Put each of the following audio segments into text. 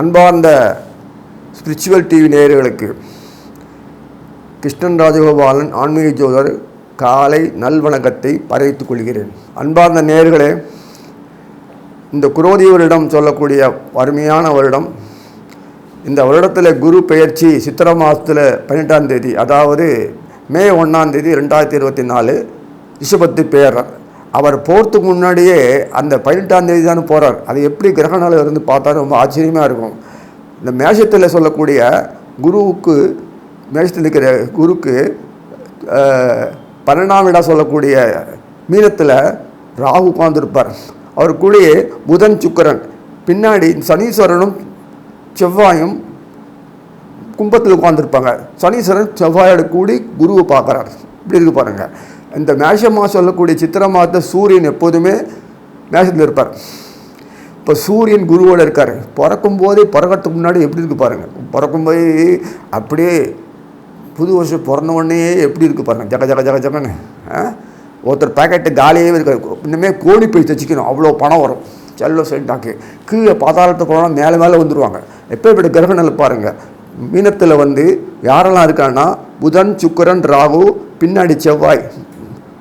அன்பார்ந்த spiritual TV நேயர்களுக்கு கிருஷ்ணன் ராஜகோபாலன் ஆன்மீக ஜோதர் காலை நல்வணக்கத்தை பரவித்துக் கொள்கிறேன். அன்பார்ந்த நேயர்களே இந்த குரோதி வருடம் சொல்லக்கூடிய அருமையான வருடம். இந்த வருடத்தில் குரு பெயர்ச்சி சித்திரை மாதத்தில் பன்னெண்டாம் தேதி அதாவது மே ஒன்றாம் தேதி ரெண்டாயிரத்தி இருபத்தி நாலு ரிஷபத்து பேரர் அவர் போகிறதுக்கு முன்னாடியே அந்த பதினெட்டாம் தேதி தானே போகிறார் அது எப்படி கிரகணால இருந்து பார்த்தா ரொம்ப ஆச்சரியமாக இருக்கும். இந்த மேஷத்தில் சொல்லக்கூடிய குருவுக்கு மேஷத்தில் இருக்கிற குருக்கு பன்னெண்டாம் இடம் சொல்லக்கூடிய மீனத்தில் ராகு உட்காந்துருப்பார் அவர் கூடயே புதன் சுக்கிரன். பின்னாடி சனீஸ்வரனும் செவ்வாயும் கும்பத்தில் உட்காந்துருப்பாங்க சனீஸ்வரன் செவ்வாயோட கூடி குருவை பார்க்குறார். இப்படி இருக்கு பாருங்கள் இந்த மேஷமாக சொல்லக்கூடிய சித்திரை மாதத்தை சூரியன் எப்போதுமே மேஷத்தில் இருப்பார். இப்போ சூரியன் குருவோட இருக்கார். பிறக்கும் போதே பிறக்கிறதுக்கு முன்னாடி எப்படி இருக்கு பாருங்கள் பிறக்கும் போதே அப்படியே புது வருஷம் பிறந்த உடனே எப்படி இருக்கு பாருங்க. ஜக ஜக ஜக ஜகன்னு ஆ? ஒருத்தர் பேக்கெட்டு காலியாகவே இருக்காது இன்னுமே கோழி போய் தைச்சிக்கணும். அவ்வளோ பணம் வரும். செல்ல செல்டாக்கு கீழே பாதாளத்தை போனால் மேலே மேலே வந்துடுவாங்க எப்போ இப்படி நிலை பாருங்கள் மீனத்தில் வந்து யாரெல்லாம் இருக்காங்கன்னா புதன் சுக்கிரன் ராகு பின்னாடி செவ்வாய்.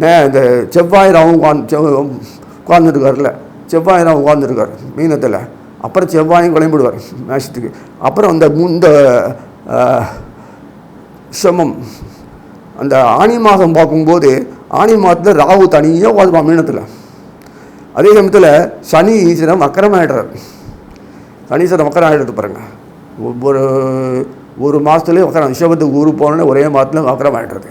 மே இந்த செவ்வாய் ராவும் உட்காந்து உட்காந்துருக்காருல செவ்வாய் ராவும் உட்காந்துருக்கார் மீனத்தில். அப்புறம் செவ்வாயும் குழம்பிடுவார் மேஷத்துக்கு. அப்புறம் அந்த இந்த சமம் அந்த ஆனி மாதம் பார்க்கும்போது ஆனி மாதத்தில் ராகு தனியாக உட்காந்துருப்பான் மீனத்தில். அதே சமயத்தில் சனி ஈஸ்வரம் வக்கரமாயிடுறார். சனீஸ்வரன் வக்கரம் ஆகிடுறது பாருங்க. ஒவ்வொரு ஒரு மாதத்துலேயே வக்கரம் ரிஷபத்துக்கு ஊரு போனோன்னே ஒரே மாதத்துல வக்கரம் ஆகிடுறது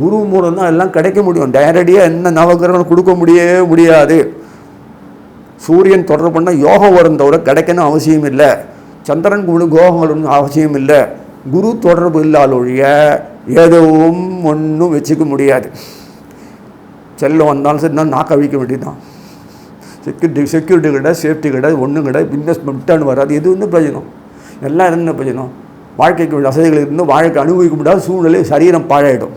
குரு மூலம் தான் எல்லாம் கிடைக்க முடியும். டைரடியாக என்ன நவகிரகம் கொடுக்க முடியவே முடியாது. சூரியன் தொடர்பு பண்ணால் யோகம் வரும் தவிர கிடைக்கணும் அவசியம் இல்லை. சந்திரன் குழு கோகங்கள் அவசியம் இல்லை. குரு தொடர்பு இல்லாத ஒழிய எதுவும் ஒன்றும் வச்சுக்க முடியாது. செல்லம் வந்தாலும் சரி நான் நாக்க அழிக்க வேண்டியதுதான். செக்யூரிட்டி செக்யூரிட்டி கிடையாது சேஃப்டி கிடையாது ஒன்றும் கிடையாது. இன்வெஸ்ட்மெண்ட் ரிட்டர்ன் வராது. எது ஒன்றும் பிரயோஜனம்? எல்லாம் என்ன பிரயோஜனம்? வாழ்க்கைக்கு வசதிகள் இருந்து வாழ்க்கை அனுபவிக்க முடியாத சூழ்நிலை சரீரம் பாழாயிடும்.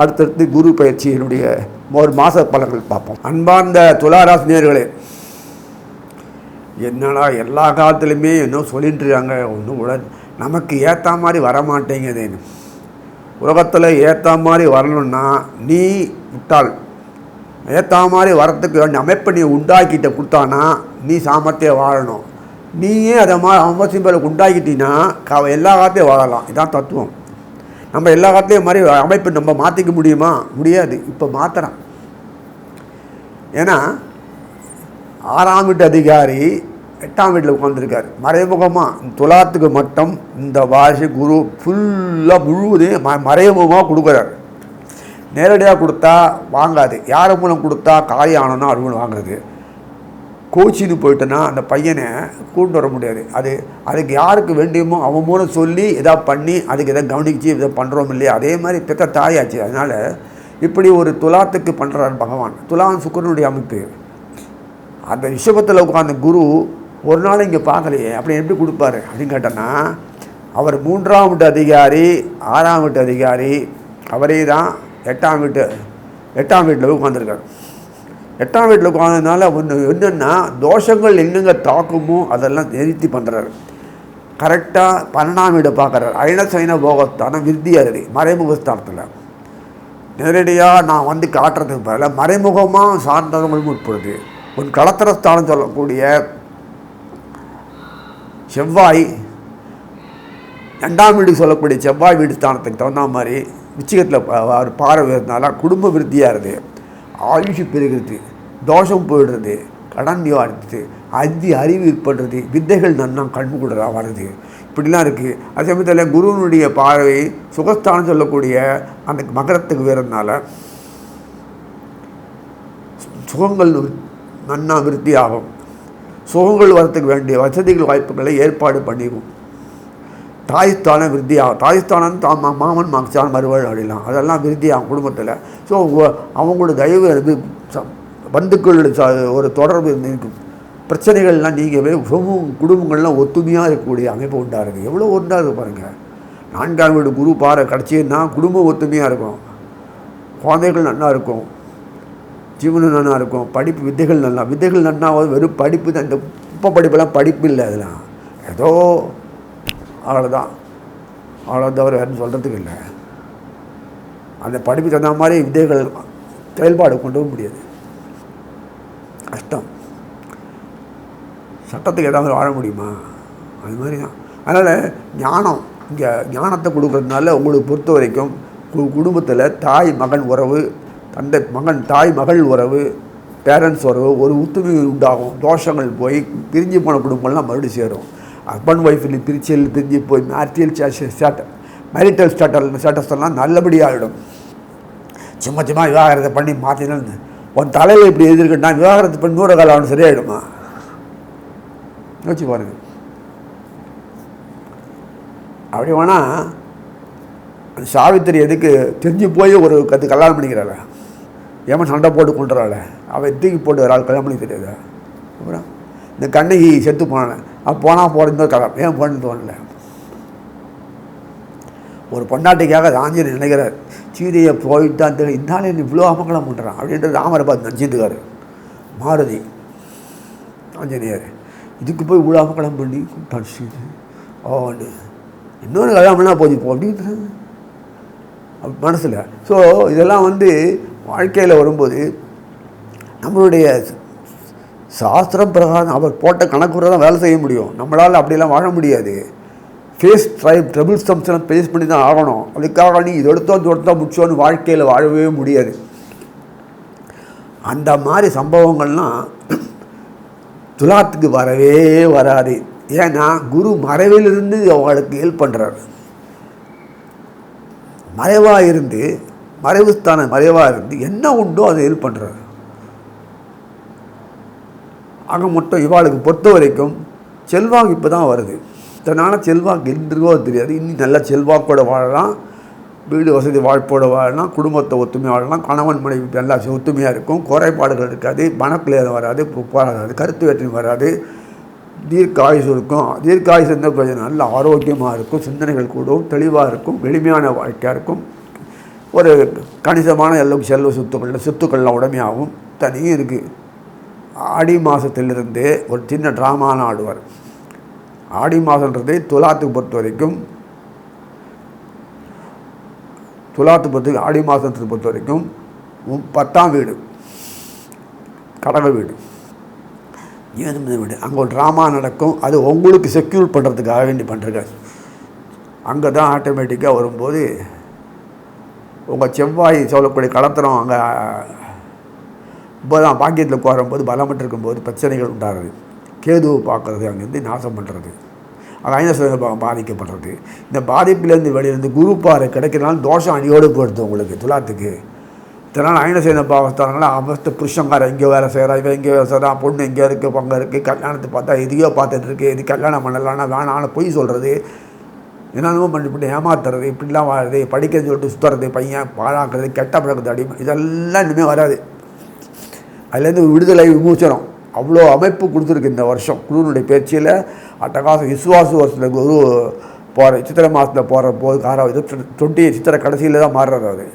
அடுத்தடுத்து குரு பயிற்சியினுடைய ஒரு மாத பலன்கள் பார்ப்போம். அன்பார்ந்த துளாராசினியர்களே என்னடா எல்லா காலத்துலையுமே இன்னும் சொல்லிட்டுருக்காங்க ஒன்றும் உட நமக்கு ஏற்ற மாதிரி வரமாட்டேங்குதுன்னு உலகத்தில் ஏற்ற மாதிரி வரணும்னா நீ விட்டால் ஏற்ற மாதிரி வரத்துக்கு வேண்டிய அமைப்பை நீ உண்டாக்கிட்ட கொடுத்தானா நீ சாமர்த்தியம் வாழணும். நீயே அதை மாதிரி அவசியம் உண்டாக்கிட்டீங்கன்னா க எல்லா காலத்தையும் வாழலாம். இதான் தத்துவம். நம்ம எல்லா காலத்தையும் மாதிரி அமைப்பு நம்ம மாற்றிக்க முடியுமா? முடியாது. இப்போ மாற்றுறான் ஏன்னா ஆறாம் வீட்டு அதிகாரி எட்டாம் வீட்டில் உட்காந்துருக்காரு மறைமுகமாக துலாத்துக்கு மட்டும் இந்த வாஷி குரு ஃபுல்லாக முழுவதையும் ம மறைமுகமாக கொடுக்குறாரு. நேரடியாக கொடுத்தா வாங்காது. யார் மூலம் கொடுத்தா காரியம் ஆனோன்னா அது வாங்குறது? கோச்சின்னு போயிட்டோன்னா அந்த பையனை கூட்டு வர முடியாது. அது அதுக்கு யாருக்கு வேண்டியமோ அவன் மூலம் சொல்லி எதாவது பண்ணி அதுக்கு எதாவது கவனிச்சு இதை பண்ணுறோம் இல்லையா? அதே மாதிரி பெத்த தாயாச்சு. அதனால் இப்படி ஒரு துலாத்துக்கு பண்ணுறார் பகவான். துலான் சுக்கரனுடைய அமைப்பு. அந்த ரிஷபத்தில் உட்கார்ந்த குரு ஒரு நாள் இங்கே பார்க்கலையே. அப்படி எப்படி கொடுப்பாரு? அப்படின்னு கேட்டோன்னா அவர் மூன்றாம் வீட்டு அதிகாரி ஆறாம் வீட்டு அதிகாரி அவரே தான் எட்டாம் வீட்டு எட்டாம் வீட்டில் உட்காந்துருக்கார் எட்டாம் வீட்டில் உட்காந்ததுனால ஒன்று என்னென்னா தோஷங்கள் எங்கெங்கே தாக்குமோ அதெல்லாம் நிறுத்தி பண்ணுறாரு கரெக்டாக பன்னெண்டாம் வீடு பார்க்குறாரு. அயன சைன போகஸ்தானம் விருத்தியாரதி மறைமுகஸ்தானத்தில் நேரடியாக நான் வந்து காட்டுறதுக்கு பதிலாக மறைமுகமாக சார்ந்தவங்களுக்கு உட்படுது. உன் களத்திரஸ்தானம் சொல்லக்கூடிய செவ்வாய் ரெண்டாம் வீடு சொல்லக்கூடிய செவ்வாய் வீடு ஸ்தானத்துக்கு தகுந்த மாதிரி விச்சிகத்தில் அவர் பார்வை குடும்ப விருத்தியாக இருக்குது ஆயுஷு பெருகிறது தோஷம் போயிடுறது கடன் நிவாரித்து அதி அறிவு ஏற்படுறது வித்தைகள் நன்னா கண்மு கூடலாம் வருது இப்படிலாம் இருக்குது அதே சமயத்தில் குருவனுடைய பார்வை சுகஸ்தானம் சொல்லக்கூடிய அந்த மகரத்துக்கு வேறதுனால சுகங்கள் நன்னா விருத்தி ஆகும் சுகங்கள் வரத்துக்கு வேண்டிய வசதிகள் வாய்ப்புகளை ஏற்பாடு பண்ணிக்கும். தாய்ஸ்தானம் விருத்தியாகும் தாய்ஸ்தானம் தா மா- மாமன் மச்சான் மறுவாழ் அப்படிலாம் அதெல்லாம் விருத்தியாகும் குடும்பத்தில். ஸோ அவங்களோட தயவு இது ச- பந்துக்களோட ச- ஒரு தொடர்பு இருக்கும். பிரச்சனைகள்லாம் நீங்கவே சமூக குடும்பங்கள்லாம் ஒத்துமையாக இருக்கக்கூடிய அமைப்பு உண்டாகுது எவ்வளோ ஒன்றா இருக்கு பாருங்கள் நான்காம் வீடு குரு பாறை கிடச்சின்னா குடும்பம் ஒத்துமையாக இருக்கும். குழந்தைகள் நல்லா இருக்கும். ஜீவனம் நல்லா இருக்கும். படிப்பு வித்தைகள் நல்லா வித்தைகள் நன்னாவது வெறும் படிப்பு தான். இந்த குப்பை படிப்பெல்லாம் படிப்பு இல்லை அதெல்லாம். ஏதோ அவ்வளோதான் அவ்வளோ தவிர வேறு சொல்கிறதுக்கு இல்லை. அந்த படிப்பு தகுந்த மாதிரி வித்தைகள் செயல்பாடு கொண்டு வர முடியாது. கஷ்டம். சட்டத்துக்கு ஏதாவது வாழ முடியுமா? அது மாதிரி தான் அதனால் ஞானம் இங்கே ஞானத்தை கொடுக்குறதுனால உங்களுக்கு பொறுத்த வரைக்கும் கு குடும்பத்தில் தாய் மகன் உறவு தந்தை மகன் தாய் மகள் உறவு பேரண்ட்ஸ் உறவு ஒரு ஒத்துமை உண்டாகும். தோஷங்கள் போய் பிரிஞ்சு போன குடும்பங்கள்லாம் மறுபடியும் சேரும். ஹஸ்பண்ட் ஒய்ஃபில் திருச்சியில் பிரிஞ்சு போய் marital stat marital state status எல்லாம் நல்லபடியாகிடும் சும்மா சும்மா விவாகரத்தை பண்ணி மாற்றினு உன் தலையில் இப்படி எதிர்க்கிட்டா விவாகரத்து பண்ணி நூறு காலம் அவனு சரியாயிடுமா? யோசிச்சு பாருங்க. அப்படி வேணால் அந்த சாவித்திரி எதுக்கு தெரிஞ்சு போய் ஒரு கற்று கல்யாணம் பண்ணிக்கிறாள்? ஏமா சண்டை போட்டு கொண்டுறாள் அவள் தூக்கி போட்டு வராள்? கல்யாணம் பண்ணி தெரியாதா அப்புறம் இந்த கண்ணகி செத்து போனான் அப்போ போனால் போகிறது கல்யாணம் ஏன் போன்னு தோணல? ஒரு பொண்டாட்டிக்காக ஆஞ்சநேயர் நினைக்கிறார் சீதையை போயிட்டு தான் இந்தாலே இவ்வளோ அமங்கலம் பண்ணுறான் அப்படின்றது ராமரை பார்த்து நினச்சிட்டுக்காரு மாருதி ஆஞ்சநேயர் இதுக்கு போய் இவ்வளோ அமங்கலம் பண்ணி கூப்பிட்டான் சீதை. ஆண்டு இன்னொரு கல்யாணம்னா பண்ணால் போதி போ அப்படின்றது மனசில். ஸோ இதெல்லாம் வந்து வாழ்க்கையில் வரும்போது நம்மளுடைய சாஸ்திரம் பிரகாரம் அவர் போட்ட கணக்குறை தான் வேலை செய்ய முடியும். நம்மளால் அப்படிலாம் வாழ முடியாது. ஃபேஸ் ட்ரை ட்ரபிள் ஸ்டம்ஸ்லாம் ஃபேஸ் பண்ணி தான் ஆகணும். அதுக்காக நீ இதொடுத்தோ தொடுத்தோ முடிச்சோன்னு வாழ்க்கையில் வாழவே முடியாது. அந்த மாதிரி சம்பவங்கள்லாம் துலாத்துக்கு வரவே வராது. ஏன்னா குரு மறைவிலிருந்து அவங்களுக்கு ஹெல்ப் பண்ணுறாரு மறைவாக இருந்து மறைவு ஸ்தானம் மறைவாக இருந்து என்ன உண்டோ அதை ஹெல்ப் பண்ணுறாரு ஆக மொத்தம் இவாளுக்கு பொறுத்த வரைக்கும் செல்வாக்கு இப்போ தான் வருது இதனால் செல்வாக்கு என்றோ தெரியாது. இன்னும் நல்ல செல்வாக்கோட வாழலாம். வீடு வசதி வாழ்ப்போட வாழலாம். குடும்பத்தை ஒத்துமையாக வாழலாம். கணவன் மனைவி நல்லா ஒத்துமையாக இருக்கும். குறைபாடுகள் இருக்காது. மனக்கிளேரம் வராது. வராது கருத்து வேற்றுமை வராது. தீர்க்க ஆயுசு இருக்கும். தீர்க்க ஆயுசு இருந்தால் நல்ல ஆரோக்கியமாக இருக்கும். சிந்தனைகள் கூடும். தெளிவாக இருக்கும். எளிமையான வாழ்க்கையாக இருக்கும். ஒரு கணிசமான எல்லாம் செல்வ சொத்துக்கள் சொத்துக்கள்லாம் உடமையாகவும் தனியும் இருக்குது ஆடி மாதத்திலிருந்து ஒரு சின்ன ட்ராமான ஆடுவார். ஆடி மாதன்றது துலாத்துக்கு பொறுத்த வரைக்கும் துலாத்து பொறுத்த ஆடி மாதத்தை பொறுத்த வரைக்கும் பத்தாம் வீடு. கடக வீடு. ஏழுமதி வீடு? அங்கே ஒரு ட்ராமா நடக்கும். அது உங்களுக்கு செக்யூர் பண்ணுறதுக்காக வேண்டி பண்ணுறாரு அங்கே தான் ஆட்டோமேட்டிக்காக வரும்போது உங்கள் செவ்வாய் சொல்லக்கூடிய கலத்திரம் அங்கே இப்போதான் பாக்கியத்தில் கோரும்போது பலமற்று இருக்கும்போது பிரச்சனைகள் உண்டாகிறது கேதுவை பார்க்குறது அங்கேருந்து நாசம் பண்ணுறது அது ஐநசன பாதிக்கப்படுறது. இந்த பாதிப்பிலேருந்து வெளியிருந்து குரு பாறை கிடைக்கிறனால தோஷம் அணியோடு போடுது உங்களுக்கு துலாத்துக்கு. இதனால் ஐநசேன பாவஸ்தானங்கள அவஸ்த புருஷங்கார இங்கே வேலை செய்கிறா இவன் இங்கே வேலை செய்கிறான் பொண்ணு இங்கே இருக்குது பங்கு இருக்குது கல்யாணத்தை பார்த்தா எதையோ பார்த்துட்டு இருக்கு இது கல்யாணம் பண்ணலான்னா வேணாம்னு பொய் சொல்கிறது என்னென்னமோ பண்ணி பண்ணி ஏமாத்துறது இப்படிலாம் வாழ்றது படிக்கிறதுன்னு சொல்லிட்டு சுற்றுறது பையன் பாழாக்குறது கெட்ட பழக்கத்தை அடிமை இதெல்லாம் இனிமேல் வராது. அதுலேருந்து விடுதலை விமோச்சனம் அவ்வளோ அமைப்பு கொடுத்துருக்கு இந்த வருஷம். குருனுடைய பேச்சியில் அட்டகாசம் விசுவாச வருஷத்தில் குரு போகிற சித்திரை மாதத்தில் போகிற போது காரம் இது டுவெண்ட்டி சித்திரை கடைசியில் தான் மாறுறாரு அது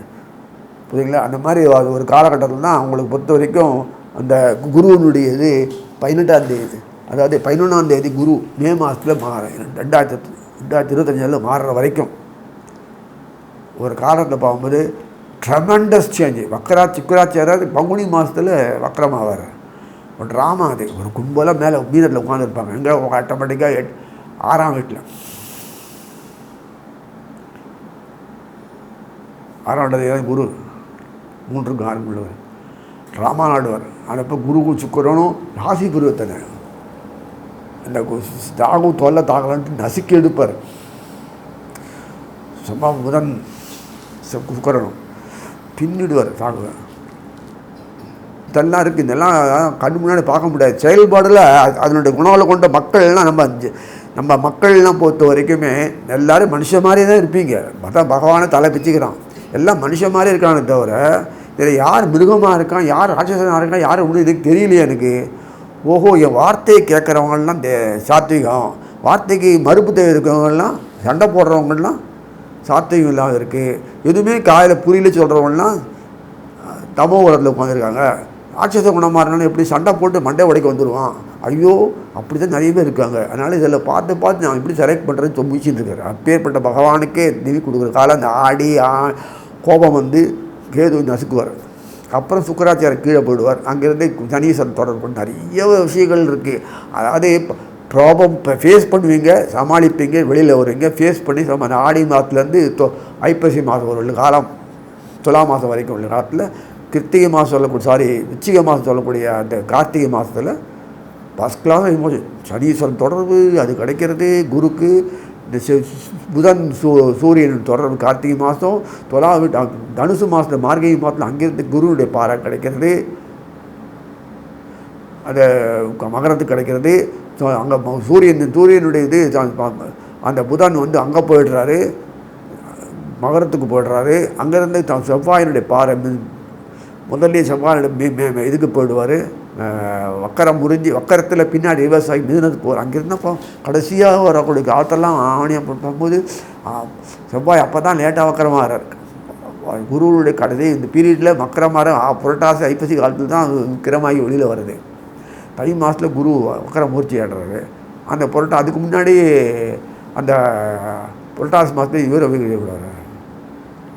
புரியுங்களா அந்த மாதிரி அது ஒரு காலகட்டத்தில் தான் அவங்களுக்கு பொறுத்த வரைக்கும் அந்த குருவினுடைய இது பதினெட்டாம் தேதி அதாவது பதினொன்றாம் தேதி குரு மே மாதத்தில் மாற ரெண்டாயிரத்தி ரெண்டாயிரத்தி இருபத்தஞ்சில் மாறுற வரைக்கும். ஒரு காலத்தில் பார்க்கும்போது ட்ரமெண்டஸ் சேஞ்சு வக்கரா சிக்கராச்சி அதாவது பங்குனி மாதத்தில் வக்கரமாவார் ஒரு ட்ராமா அது ஒரு கும்பலாக மேலே மீதத்தில் உட்காந்துருப்பாங்க எங்கே ஆட்டோமேட்டிக்காக எட் ஆறாம் வீட்டில் ஆறாம் வீட்டில் குரு. மூன்றுக்கும் ஆறு உள்ளவர். ட்ராமா நாடுவார். ஆனால் இப்போ குருவும் சுக்கரனும் ராசி பருவத்தனை அந்த கு- தாகும் தொல்லை தாகலான்ட்டு நசுக்கி எடுப்பார். சும்மா புதன் சுக்கரனும். பின்னிடுவார் தாக்குவேன் இதெல்லாம் இருக்குது இதெல்லாம் கண்ணு முன்னாடி பார்க்க முடியாது. செயல்பாடில் அதனுடைய குணங்களை கொண்ட மக்கள்லாம் நம்ம நம்ம மக்கள்லாம் பொறுத்த வரைக்குமே எல்லாரும் மனுஷ மாதிரியே தான் இருப்பீங்க. மற்ற பகவானை தலை பிச்சுக்கிறான். எல்லாம் மனுஷ மாதிரி இருக்கானே தவிர இதில் யார் மிருகமாக இருக்கான் யார் ராட்சசனாக இருக்கான் யார் ஒன்றும் இதுக்கு தெரியலையே எனக்கு. ஓஹோ என் வார்த்தையை கேட்குறவங்கலாம் தே சாத்விகம். வார்த்தைக்கு மறுப்பு தேவை இருக்கிறவங்கலாம் சண்டை போடுறவங்கலாம் சாத்தியம் இல்லாமல் இருக்குது எதுவுமே காயில் புரியல சொல்கிறவங்கன்னா தமோ உலகத்தில் உட்காந்துருக்காங்க ராட்சச குணமாறினாலும் எப்படி சண்டை போட்டு மண்டை உடைக்க வந்துடுவான் ஐயோ அப்படி தான் நிறைய பேர் இருக்காங்க. அதனால் இதில் பார்த்து பார்த்து நான் எப்படி செலக்ட் பண்ணுறது தொம்பிச்சிட்டு இருக்கிறேன் அப்பேற்பட்ட பகவானுக்கே திவி கொடுக்குற காலம் அந்த ஆடி ஆ கோபம் வந்து கேது நசுக்குவார். அப்புறம் சுக்கராச்சாரியர் கீழே போயிடுவார். அங்கேருந்து சனீஸ்வரன் தொடர்பு நிறைய விஷயங்கள் இருக்குது அதாவது ப்ராப்ளம் இப்போ ஃபேஸ் பண்ணுவீங்க சமாளிப்பீங்க வெளியில் வருவீங்க ஃபேஸ் பண்ணி சம ஆடி மாதத்துலேருந்து தொ ஐப்பசி மாதம் ஒரு காலம் துலா மாதம் வரைக்கும் உள்ள காலத்தில் கிருத்திகை மாதம் சொல்லக்கூடிய சாரி விச்சிகை மாதம் சொல்லக்கூடிய அந்த கார்த்திகை மாதத்தில் ஃபஸ்ட் கிளாஸ் இமோஷன் சனீஸ்வரன் தொடர்பு அது கிடைக்கிறது குருக்கு இந்த புதன் சூ சூரியன் தொடர்பு கார்த்திகை மாதம் தொலா தனுசு மாதத்தில் மார்கழி மாதத்தில் அங்கேருந்து குருவுடைய பாறை கிடைக்கிறது. அந்த மகரத்துக்கு கிடைக்கிறது. ஸோ அங்கே சூரியன் சூரியனுடைய இது அந்த புதன் வந்து அங்கே போயிடுறாரு. மகரத்துக்கு போயிடுறாரு. அங்கேருந்து தான் செவ்வாயினுடைய பாறை மி- முதல்ல செவ்வாயினுடைய இதுக்கு போயிடுவார். வக்கரம் முறிஞ்சி வக்கரத்தில் பின்னாடி விவசாயி மிதினது போகிறார் அங்கேருந்தப்போ கடைசியாக வரக்கூடிய ஆற்றெல்லாம் ஆவணியாக போகும்போது செவ்வாய் அப்போ தான் லேட்டாக வக்கரமாக இருக்கு குருவுடைய கடைசி இந்த பீரியடில் மக்கரமாக புரட்டாசி ஐப்பசி காலத்தில் தான் அது விக்கிரமாகி வெளியில் வருது. தை மாதத்தில் குரு வக்கர மூர்த்தி ஆடுறாரு அந்த புரட்டா அதுக்கு முன்னாடி அந்த புரட்டாசி மாதத்துல இவர் விடுவார்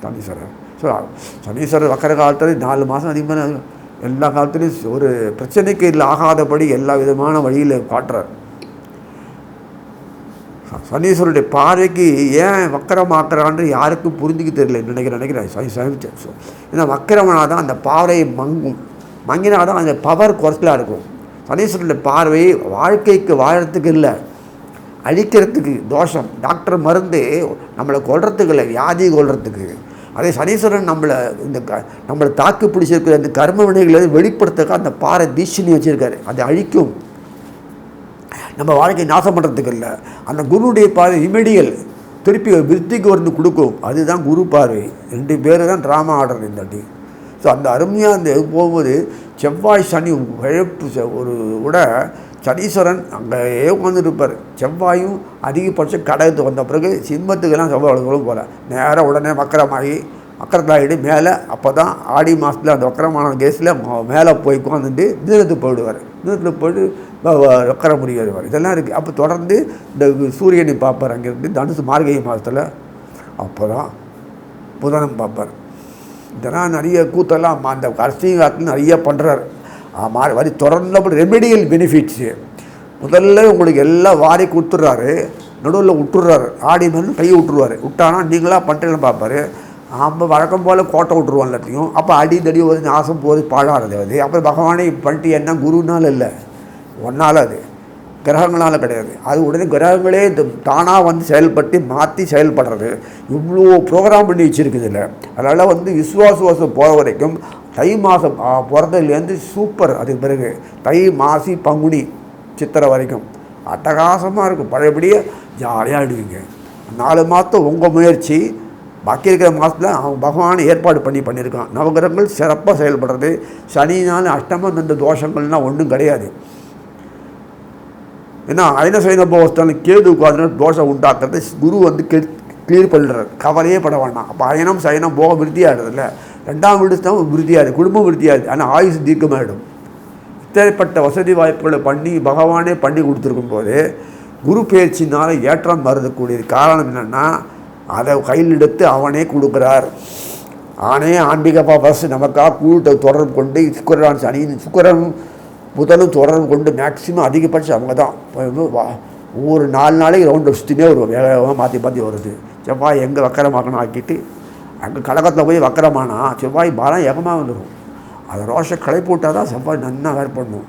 சனீஸ்வரர். ஸோ சனீஸ்வரர் வக்கர காலத்தில் நாலு மாதம் அதிகமான எல்லா காலத்துலேயும் ஒரு பிரச்சனைக்கு இல்லை ஆகாதபடி எல்லா விதமான வழியில் காட்டுறார். சனீஸ்வருடைய பார்வைக்கு ஏன் வக்கரமாக்குறான்னு யாருக்கும் புரிஞ்சுக்க தெரியல நினைக்கிறேன் நினைக்கிறேன் சனி சனி ஏன்னா வக்கரமனாக தான் அந்த பாறை மங்கும். மங்கினா தான் அந்த பவர் குறைச்சலாக இருக்கும். சனீஸ்வரனுடைய பார்வை வாழ்க்கைக்கு வாழறதுக்கு இல்லை. அழிக்கிறதுக்கு தோஷம். டாக்டர் மருந்து நம்மளை கொல்றதுக்கு இல்லை வியாதி கொள்றதுக்கு அதே சனீஸ்வரன் நம்மளை இந்த க நம்மளை தாக்கு பிடிச்சிருக்கிற அந்த கர்ம வினைகளை வெளிப்படுத்துக்க அந்த பாறை தீஷினி வச்சுருக்காரு. அதை அழிக்கும். நம்ம வாழ்க்கையை நாசம் பண்ணுறதுக்கு இல்லை. அந்த குருடைய பார்வை இமிடியல் திருப்பி விருத்திக்கு வந்து கொடுக்கும். அதுதான் குரு பார்வை. ரெண்டு பேர் தான் ட்ராமா ஆடுறது இந்த ஸோ அந்த அருமையாக அந்த போகும்போது செவ்வாய் சனி இழப்பு ஒரு விட சனீஸ்வரன் அங்கேயே உட்காந்துருப்பார் செவ்வாயும் அதிகபட்சம் கடகத்துக்கு வந்த பிறகு சிம்மத்துக்கெல்லாம் செவ்வாய் வளர்க்கணும் போகல நேராக உடனே வக்கரமாகி வக்கரத்தாகிட்டு மேலே அப்போ தான் ஆடி மாதத்தில் அந்த வக்கரமான கேஸில் மேலே போய் உட்காந்துட்டு மிதனத்துக்கு போயிடுவார். மிதனத்தில் போயிட்டு வ- வ- வருவார். இதெல்லாம் இருக்குது அப்போ தொடர்ந்து இந்த சூரியனை பார்ப்பார். அங்கேருந்து தனுசு மார்கழி மாதத்தில் அப்போ தான் புதனம் பார்ப்பார். இதெல்லாம் நிறைய கூத்தெல்லாம் அந்த அரசியல் காலத்தில் நிறைய பண்ணுறாரு மாதிரி வரி தொடர்ந்து ரெமெடியல் பெனிஃபிட்ஸு முதல்ல உங்களுக்கு எல்லாம் வாரி கொடுத்துட்றாரு. நடுவில் விட்டுறாரு ஆடி மருந்து கையை விட்டுருவார். விட்டானா நீங்களா பண்ணுறீங்கன்னு பார்ப்பாரு. நம்ம வழக்கம் போல் கோட்டை விட்டுருவோம் எல்லாத்தையும். அப்போ அடி தடி ஒரு நாசம் போகுது பாழாடுது அது. அப்புறம் பகவானே பண்ணிட்டு என்ன குருனால் இல்லை. ஒன்றால் அது. கிரகங்களால் கிடையாது. அது உடனே கிரகங்களே தானாக வந்து செயல்பட்டு மாற்றி செயல்படுறது. இவ்வளோ ப்ரோக்ராம் பண்ணி வச்சுருக்குது இல்லை. அதனால் வந்து விசுவாசுவாசம் போகிற வரைக்கும் தை மாதம் பிறந்ததுலேருந்து சூப்பர் அதுக்கு பிறகு தை மாசி பங்குனி சித்திரை வரைக்கும். அட்டகாசமாக இருக்கும். பழையபடியே ஜாலியாக ஆடுவீங்க நாலு மாதம் உங்கள் முயற்சி. பாக்கி இருக்கிற மாதத்தில் அவன் பகவான் ஏற்பாடு பண்ணி பண்ணியிருக்கான். நவகிரகங்கள் சிறப்பாக செயல்படுறது. சனினால் அஷ்டமம் இந்த தோஷங்கள்லாம் ஒன்றும் கிடையாது. ஏன்னா அயன சைன கேது உட்காந்து தோஷம் உண்டாக்குறது குரு வந்து கெ கிளியர் பண்ணுறாரு கவலையே பட வேண்டாம். அப்போ அயனம் சயனம் போக விருத்தியாகிடுதுல்ல ரெண்டாம் வீடு தான் விருத்தியாகுது குடும்பம் விருத்தியாகுது ஆனால் ஆயுசு தீர்க்கமாகிடும் இத்தனைப்பட்ட வசதி வாய்ப்புகளை பண்ணி பகவானே பண்ணி கொடுத்துருக்கும் போது குரு பயிற்சினால் ஏற்றம் வருதக்கூடிய காரணம் என்னென்னா அதை கையில் எடுத்து அவனே கொடுக்குறார். ஆனே ஆன்மீகப்பா பஸ் நமக்காக கூட்ட தொடர்பு கொண்டு சுக்கரான் சனி சுக்கரன் முதலும் தொடர்பு கொண்டு மேக்சிமம் அதிகபட்சம் அவங்க தான் ஒவ்வொரு நாலு நாளைக்கு ரவுண்டு சுற்றினே வருவோம். வேக வேகமாக மாற்றி மாற்றி வருது செவ்வாய் எங்கே வக்கரமாக்கணும் ஆக்கிட்டு அங்கே கழகத்தில் போய் வக்கரமானா செவ்வாய் பாலம் ஏகமாக வந்துடும் அதை ரோஷை களை போட்டால் தான் செவ்வாய் நன்னா வேறு பண்ணும்.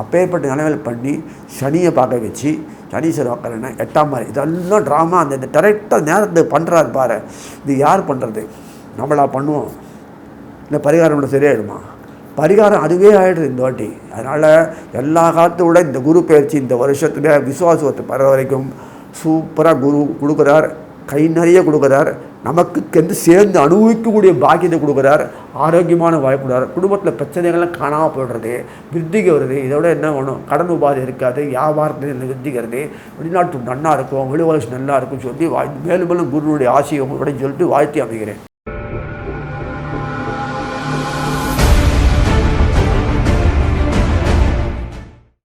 அப்பேற்பட்ட நிலைமையில் பண்ணி சனியை பார்க்க வச்சு சனீஸ்வரர் வக்கரனை எட்டாம் மாதிரி இதெல்லாம் ட்ராமா அந்த இந்த கரெக்டாக நேரத்தை பண்ணுறாரு பாரு. இது யார் பண்ணுறது நம்மளா பண்ணுவோம். இல்லை பரிகாரம் சரியாயிடுமா? பரிகாரம் அதுவே ஆகிடுது இந்த வாட்டி. அதனால் எல்லா காலத்தை விட இந்த குரு பயிற்சி இந்த வருஷத்தில் விசுவாசத்தை பெற வரைக்கும் சூப்பராக குரு கொடுக்குறார். கை நிறைய கொடுக்குறார். நமக்கு வந்து சேர்ந்து அனுபவிக்கக்கூடிய பாக்கியத்தை கொடுக்குறார். ஆரோக்கியமான வாய்ப்பு குடும்பத்தில் பிரச்சனைகள்லாம் காணாமல் போயிடுறது விருத்திக்கு வருது. இதோட என்ன வேணும்? கடன் உபாதி இருக்காது வியாபாரத்தில் விருத்திக்கிறது வெளிநாட்டு நல்லா இருக்கும் வெளி நல்லா இருக்கும்னு சொல்லி மேலும் மேலும் குருவுடைய ஆசையை உங்களுடைய சொல்லிட்டு வாழ்த்தி அமைகிறேன்.